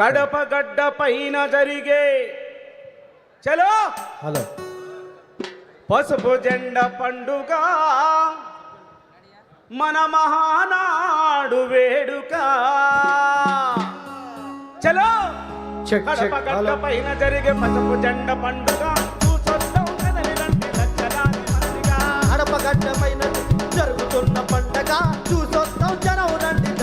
కడప గడ్డ పైన జరిగే చలో. హలో. పసుపు జెండ పండుగ. మన మహానాడు వేడుక. చలో. కడప గడ్డ పైన జరిగే పసుపు జెండ పండుగ. కడప గడ్డ పైన జరుగుతున్న పండగ. చూసొస్తాం జనం రండి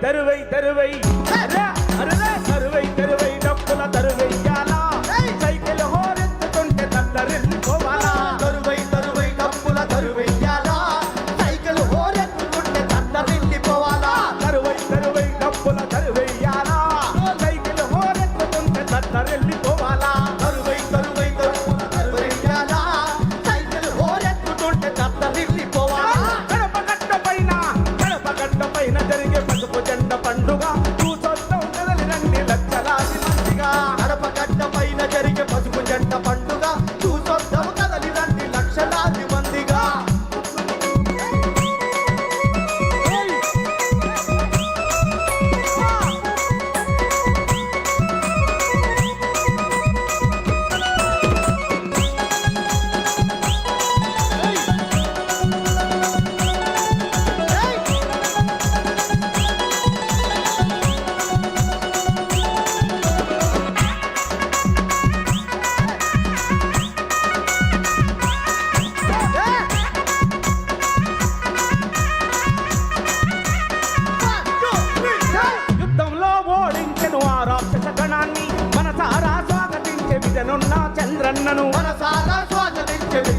தருவை தருவை தருவை. தருவை.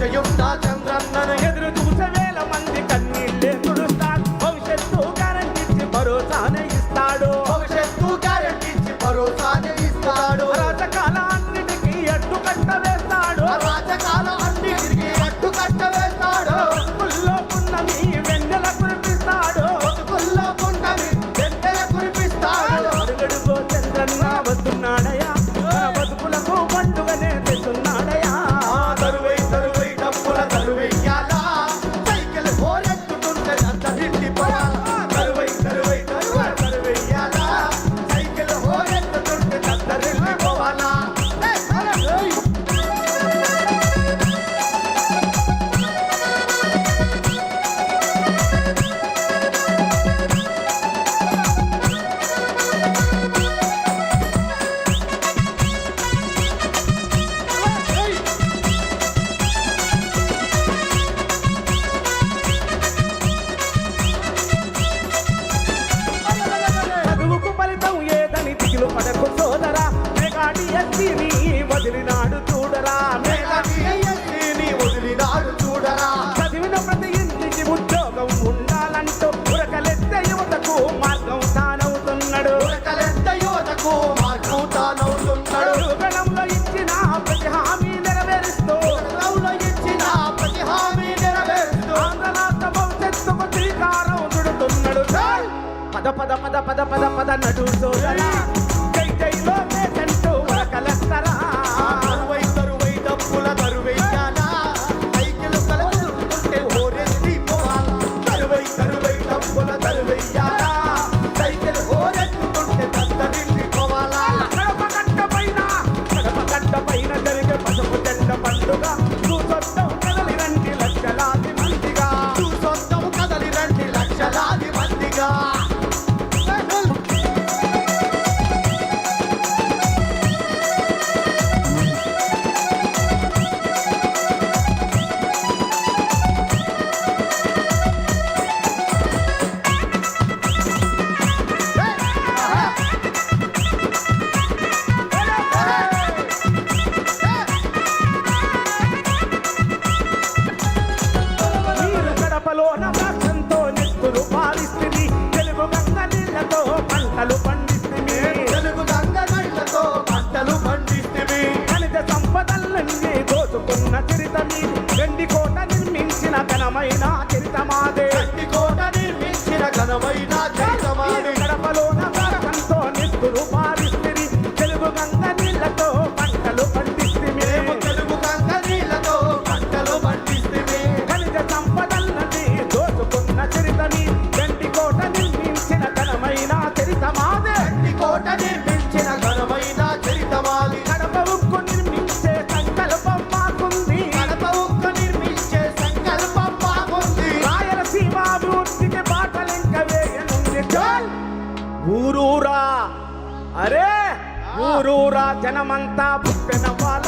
చంద్రన్న తారం చుడుతున్నాడు. పద పద పద పద పద పద నడు జై జైలో కలస్తరా ఊరూరా? అరే? ఊరూరా జనమంతా పుట్టిన వాళ్ళ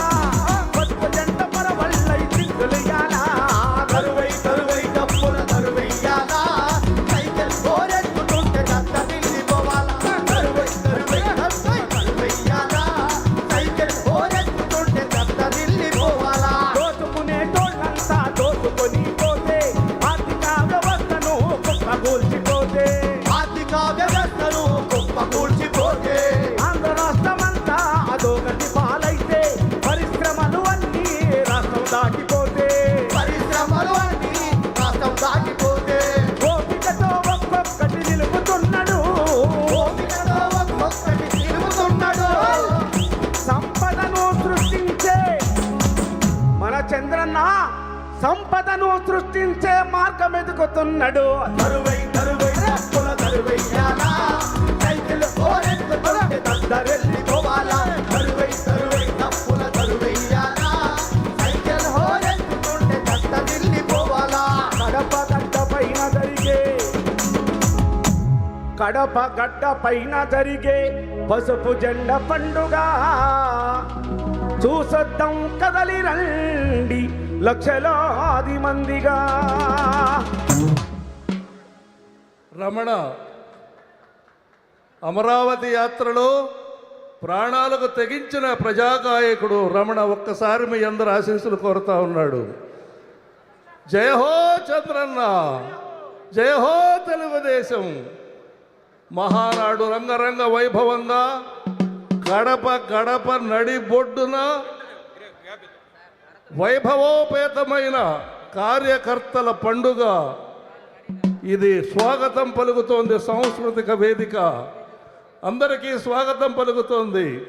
సంపదను సృష్టించే మార్గం ఎదుగుతున్నాడు. కరువెయ్యాలా సైకిల్ డప్పుల కరువెయ్యాలా సైకిల్ కడప గడ్డ పైన జరిగే కడప గడ్డ పైన జరిగే పసుపు జెండ పండుగ. చూసొద్దాం కదలి రండి లక్షలాది మందిగా. రమణ అమరావతి యాత్రలో ప్రాణాలకు తెగించిన ప్రజాగాయకుడు రమణ ఒక్కసారి మీ అందరు ఆశీస్సులు కోరుతా ఉన్నాడు. జయహో చంద్రన్న జయహో తెలుగుదేశం. మహానాడు రంగరంగ వైభవంగా గడప గడప నడి బొడ్డున వైభవోపేతమైన కార్యకర్తల పండుగ. ఇది స్వాగతం పలుకుతోంది సాంస్కృతిక వేదిక. అందరికీ స్వాగతం పలుకుతోంది.